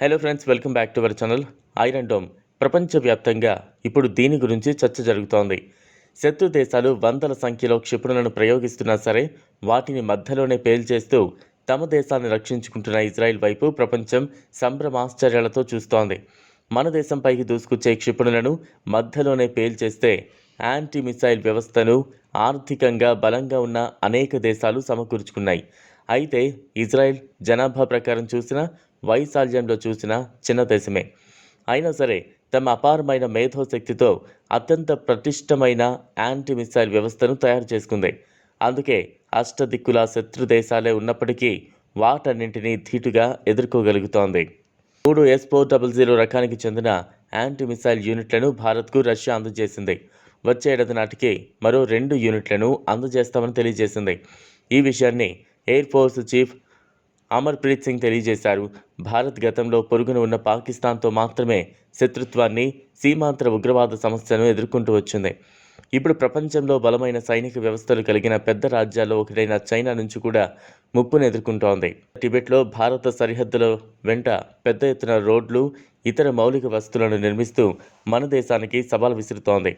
Hello friends welcome back to our channel iron dome ప్రపంచవ్యాప్తంగా ఇప్పుడు దీని గురించి చర్చ జరుగుతోంది. శత్రు దేశాలు వందల సంఖ్యలో క్షిపణులను ప్రయోగిస్తున్నా సరే వాటిని మధ్యలోనే పేల్చేస్తూ తమ దేశాన్ని రక్షించుకుంటున్న ఇజ్రాయెల్ వైపు ప్రపంచం సంభ్రమాశ్చర్యాలతో చూస్తోంది. మన దేశంపైకి దూసుకొచ్చే క్షిపణులను మధ్యలోనే పేల్చేస్తే యాంటీ మిసైల్ వ్యవస్థను ఆర్థికంగా బలంగా ఉన్న అనేక దేశాలు సమకూర్చుకున్నాయి. అయితే ఇజ్రాయెల్ జనాభా ప్రకారం చూసినా వైశాల్యంలో చూసినా చిన్న దేశమే. అయినా సరే తమ అపారమైన మేధోశక్తితో అత్యంత ప్రతిష్టమైన యాంటీ మిసైల్ వ్యవస్థను తయారు చేసుకుంది. అందుకే అష్టదిక్కుల శత్రు దేశాలే ఉన్నప్పటికీ వాటన్నింటినీ ధీటుగా ఎదుర్కోగలుగుతోంది. మూడు ఎస్ ఫోర్ డబల్ జీరో రకానికి చెందిన యాంటీ మిసైల్ యూనిట్లను భారత్కు రష్యా అందజేసింది. వచ్చే ఏడాది నాటికి మరో రెండు యూనిట్లను అందజేస్తామని తెలియజేసింది. ఈ విషయాన్ని air force chief Amarpreet Singh తెలియజేశారు. భారత్ గతంలో పొరుగున ఉన్న పాకిస్తాన్తో మాత్రమే శత్రుత్వాన్ని సీమాంతర ఉగ్రవాద సమస్యను ఎదుర్కొంటూ వచ్చింది. ఇప్పుడు ప్రపంచంలో బలమైన సైనిక వ్యవస్థలు కలిగిన పెద్ద రాజ్యాల్లో ఒకటైన చైనా నుంచి కూడా ముప్పును ఎదుర్కొంటోంది. టిబెట్లో భారత సరిహద్దుల వెంట పెద్ద ఎత్తున రోడ్లు ఇతర మౌలిక వస్తువులను నిర్మిస్తూ మన దేశానికి సవాల్ విసురుతోంది.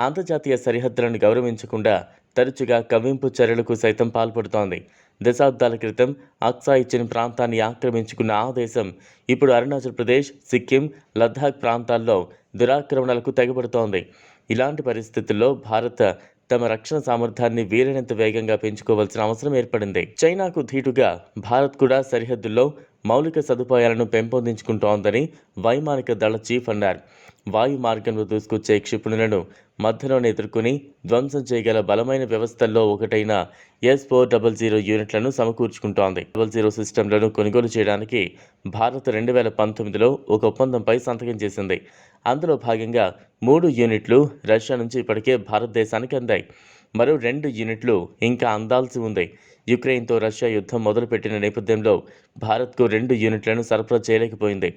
అంతర్జాతీయ సరిహద్దులను గౌరవించకుండా తరచుగా కవ్వింపు చర్యలకు సైతం పాల్పడుతోంది. దశాబ్దాల క్రితం అక్సా ఇచ్చిన ప్రాంతాన్ని ఆక్రమించుకున్న ఆ దేశం ఇప్పుడు అరుణాచల్ ప్రదేశ్ సిక్కిం లద్దాఖ్ ప్రాంతాల్లో దురాక్రమణలకు తెగబడుతోంది. ఇలాంటి పరిస్థితుల్లో భారత్ తమ రక్షణ సామర్థ్యాన్ని వీలైనంత వేగంగా పెంచుకోవాల్సిన అవసరం ఏర్పడింది. చైనాకు ధీటుగా భారత్ కూడా సరిహద్దుల్లో మౌలిక సదుపాయాలను పెంపొందించుకుంటోందని వైమానిక దళ చీఫ్ అన్నారు. వాయు మార్గంలో దూసుకొచ్చే క్షిపణులను మధ్యలోనే ఎదుర్కొని ధ్వంసం చేయగల బలమైన వ్యవస్థల్లో ఒకటైన ఎస్ ఫోర్ డబల్ జీరో యూనిట్లను సమకూర్చుకుంటోంది. డబల్ జీరో సిస్టంలను కొనుగోలు చేయడానికి భారత్ రెండు వేల పంతొమ్మిదిలో ఒక ఒప్పందంపై సంతకం చేసింది. అందులో భాగంగా మూడు యూనిట్లు రష్యా నుంచి ఇప్పటికే భారతదేశానికి అందాయి. మరో రెండు యూనిట్లు ఇంకా అందాల్సి ఉంది. యుక్రెయిన్తో రష్యా యుద్ధం మొదలుపెట్టిన నేపథ్యంలో భారత్కు రెండు యూనిట్లను సరఫరా చేయలేకపోయింది.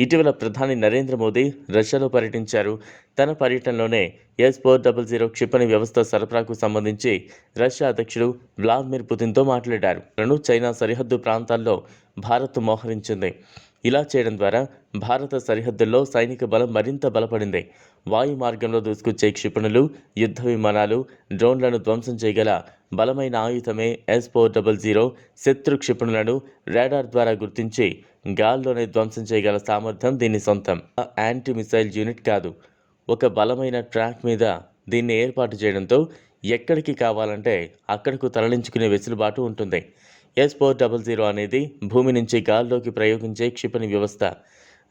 ఇటీవల ప్రధాని నరేంద్ర మోదీ రష్యాలో పర్యటించారు. తన పర్యటనలోనే ఎస్ ఫోర్ డబల్ జీరో క్షిపణి వ్యవస్థ సరఫరాకు సంబంధించి రష్యా అధ్యక్షుడు వ్లాదిమిర్ పుతిన్తో మాట్లాడారు. లను చైనా సరిహద్దు ప్రాంతాల్లో భారత్ మోహరించింది. ఇలా చేయడం ద్వారా భారత సరిహద్దుల్లో సైనిక బలం మరింత బలపడింది. వాయు మార్గంలో దూసుకొచ్చే క్షిపణులు యుద్ధ విమానాలు డ్రోన్లను ధ్వంసం చేయగల బలమైన ఆయుధమే ఎస్ ఫోర్ డబల్ జీరో శత్రు క్షిపణులను రాడార్ ద్వారా గుర్తించి గాల్లోనే ధ్వంసం చేయగల సామర్థ్యం దీని సొంతం. యాంటీ మిసైల్ యూనిట్ కాదు. ఒక బలమైన ట్రాక్ మీద దీన్ని ఏర్పాటు చేయడంతో ఎక్కడికి కావాలంటే అక్కడకు తరలించుకునే వెసులుబాటు ఉంటుంది. ఎస్ ఫోర్ డబల్ జీరో అనేది భూమి నుంచి గాల్లోకి ప్రయోగించే క్షిపణి వ్యవస్థ.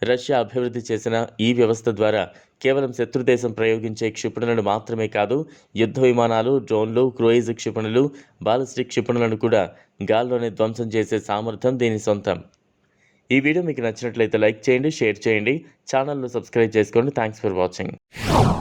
రష్యా అభివృద్ధి చేసిన ఈ వ్యవస్థ ద్వారా కేవలం శత్రుదేశం ప్రయోగించే క్షిపణులను మాత్రమే కాదు యుద్ధ విమానాలు డ్రోన్లు క్రూయిజ్ క్షిపణులు బాలిస్టిక్ క్షిపణులను కూడా గాల్లోనే ధ్వంసం చేసే సామర్థ్యం దీని సొంతం. ఈ వీడియో మీకు నచ్చినట్లయితే లైక్ చేయండి షేర్ చేయండి ఛానల్ను సబ్స్క్రైబ్ చేసుకోండి. Thanks for watching